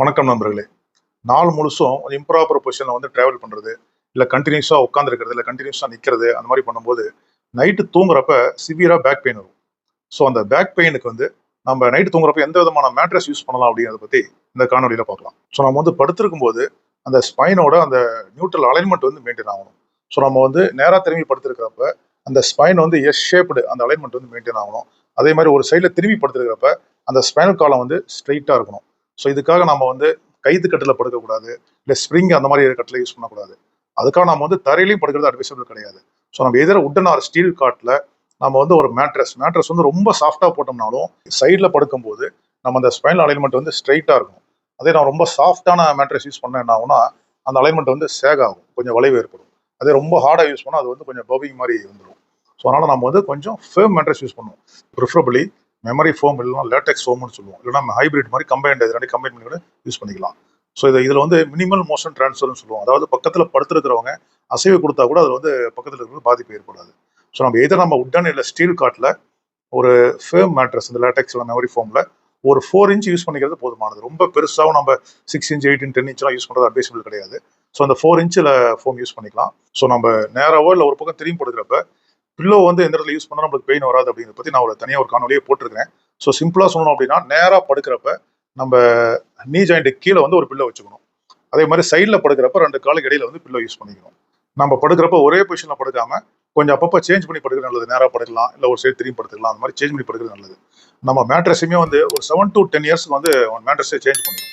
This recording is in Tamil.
வணக்கம் நண்பர்களே. நாள் முழுசும் இம்ப்ராப்பர் பொசிஷனில் வந்து ட்ராவல் பண்ணுறது இல்லை கண்டினியூஸாக உட்காந்துருக்கிறது இல்லை கண்டினியூஸாக நிற்கிறது அந்த மாதிரி பண்ணும்போது நைட்டு தூங்குறப்ப சிவியராக பேக் பெயின் வரும். ஸோ அந்த பேக் பெயினுக்கு வந்து நம்ம நைட்டு தூங்குறப்ப எந்த விதமான மேட்ரஸ் யூஸ் பண்ணலாம் அப்படிங்கிறத பற்றி இந்த காணொலியில் பார்க்கலாம். ஸோ நம்ம வந்து படுத்திருக்கும் போது அந்த ஸ்பைனோட அந்த நியூட்ரல் அலைன்மெண்ட் வந்து மெயின்டைன் ஆகணும். ஸோ நம்ம வந்து நேராக திரும்பி படுத்திருக்கிறப்ப அந்த ஸ்பைன் வந்து எஸ் ஷேப்டு அந்த அலைன்மெண்ட் வந்து மெயின்டைன் ஆகணும். அதே மாதிரி ஒரு சைடில் திரும்பி படுத்திருக்கிறப்ப அந்த ஸ்பைனல் காலம் வந்து ஸ்ட்ரைட்டாக இருக்கணும். ஸோ இதுக்காக நம்ம வந்து கைத்து கட்டில் படுக்கக்கூடாது. இல்லை ஸ்ப்ரிங் அந்த மாதிரி கட்டில் யூஸ் பண்ணக்கூடாது. அதுக்காக நம்ம வந்து தரையிலையும் படுக்கிறது அட்வைசபிள் கிடையாது. ஸோ நம்ம எதிர உட்டன் ஆர் ஸ்டீல் காட்டில் நம்ம வந்து ஒரு மேட்ரஸ் மேட்ரஸ் வந்து ரொம்ப சாஃப்டாக போட்டோம்னாலும் சைடில் படுக்கும்போது நம்ம அந்த ஸ்பைனல் அலைன்மெண்ட் வந்து ஸ்ட்ரைட்டாக இருக்கும். அதே நான் ரொம்ப சாஃப்டான மேட்ரஸ் யூஸ் பண்ண என்ன ஆகும்னா அந்த அலைன்மெண்ட் வந்து சேக் ஆகும் கொஞ்சம் வளைவு ஏற்படும். அதே ரொம்ப ஹார்டாக யூஸ் பண்ணால் அது வந்து கொஞ்சம் பபிங் மாதிரி வந்துடும் ஸோ அதனால் நம்ம வந்து கொஞ்சம் ஃபேம் மேட்ரஸ் யூஸ் பண்ணுவோம். ப்ரிஃபரபிளி மெமரி ஃபோம் இல்லைனா லேட்டெக்ஸ் ஃபோம்னு சொல்லுவோம். இல்லைனா நம்ம ஹைபிரிட் மாதிரி கம்பைன்ட் இது ரெண்டு கம்பைன் பண்ணி கூட யூஸ் பண்ணிக்கலாம். ஸோ இது இதில் வந்து மினிமல் மோஷன் ட்ரான்ஸ்ஃபர்னு சொல்லுவோம். அதாவது பக்கத்தில் படுத்துருக்கிறவங்க அசைவு கொடுத்தா கூட அதில் வந்து பக்கத்தில் இருக்கிறது பாதிப்பு ஏற்படாது. ஸோ நம்ம எதை நம்ம உட்டன் இல்லை ஸ்டீல் காட்டில் ஒரு ஃபேம் மேட்ரஸ் இந்த லேட்டெக்ஸ் இல்லை மெமரி ஃபோமில் ஒரு ஃபோர் இன்ச் யூஸ் பண்ணிக்கிறது போதுமானது. ரொம்ப பெருசாகவும் நம்ம சிக்ஸ் இன்ச் எயிட் டென் இன்ச்லாம் யூஸ் பண்ணுறது அட்வைசபிள் கிடையாது. ஸோ அந்த ஃபோர் இன்ச்சில் ஃபோம் யூஸ் பண்ணிக்கலாம். ஸோ நம்ம நேராவோ இல்லை ஒரு பக்கம் திரும்பி படுக்கிறப்ப பில்லோ வந்து எந்த இடத்துல யூஸ் பண்ணால் நம்மளுக்கு பெயின் வராது அப்படிங்கிறத பற்றி நான் ஒரு தனியாக ஒரு காணொலியே போட்டிருக்கிறேன். ஸோ சிம்பிளாக சொல்லணும் அப்படின்னா நேராக படுக்கிறப்ப நம்ம நீ ஜாயிண்ட்டு கீழே வந்து ஒரு பில்லோ வச்சுக்கணும். அதே மாதிரி சைடில் படுக்கிறப்ப ரெண்டு காலுக்கு இடையில வந்து பில்லோ யூஸ் பண்ணிக்கணும். நம்ம படுக்கிறப்ப ஒரே பொசிஷனில் படுக்காம கொஞ்சம் அப்பப்போ சேஞ்ச் பண்ணி படுக்கிறது நல்லது. நேராக படுக்கலாம் இல்லை ஒரு சைடு திரும்பி படுத்துக்கலாம். அந்த மாதிரி சேஞ்ச் பண்ணி படுக்கிறது நல்லது. நம்ம மேட்ரஸுமே வந்து ஒரு செவன் டு டென் இயர்ஸ்க்கு வந்து மேட்ரஸே சேஞ்ச் பண்ணணும்